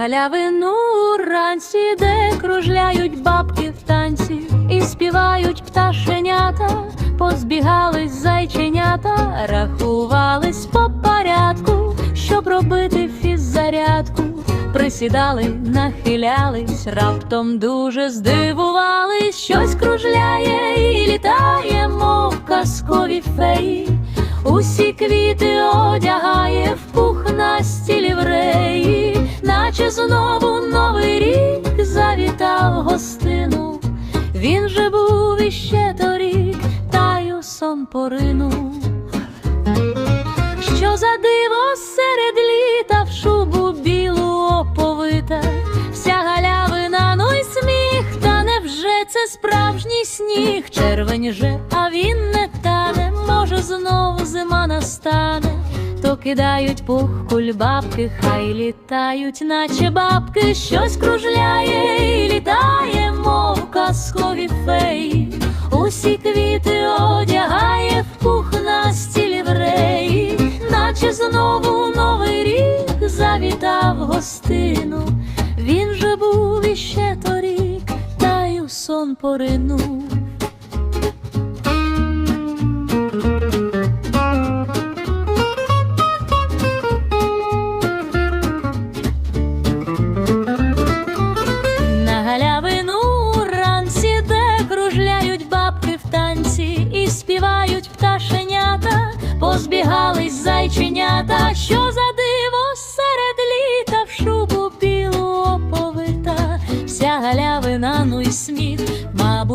галявину ранці, де кружляють бабки в танці, і співають пташенята, позбігались зайченята, рахувались по порядку, щоб робити фіззарядку. Присідали, нахилялись, раптом дуже здивувались, щось кружляє і літає, мов казкові феї. Усі квіти одягає в пухнасті це справжній сніг? Червень же, а він не тане, може знов зима настане, то кидають пух кульбабки, хай літають, наче бабки, щось кружляє і літає, мов казкові феї. Усі квіти одягає в пухнасті лівреї, наче знову новий рік завітав гостину. У сон поринув. На галявину ранці, де кружляють бабки в танці, і співають пташенята, позбігались зайченята, що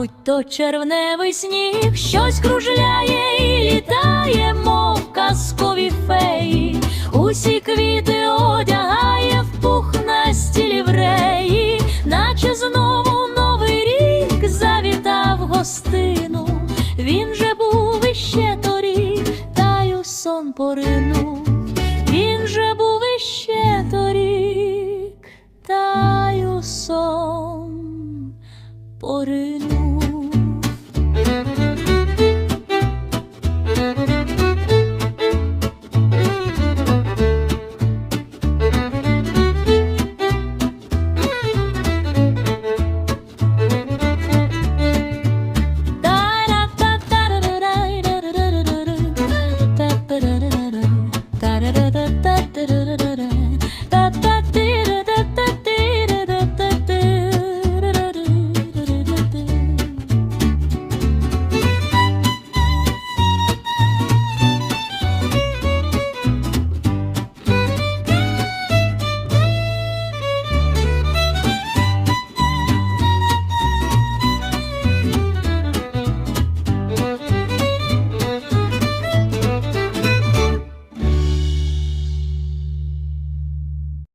мабуть, то червневий сніг, щось кружляє і літає, мов казкові феї, усі квіти одягає в пухнасті лівреї, наче знову новий рік завітав гостину. Він же був іще торік, та й у сон поринув. Він же був іще торік, та й у сон поринув.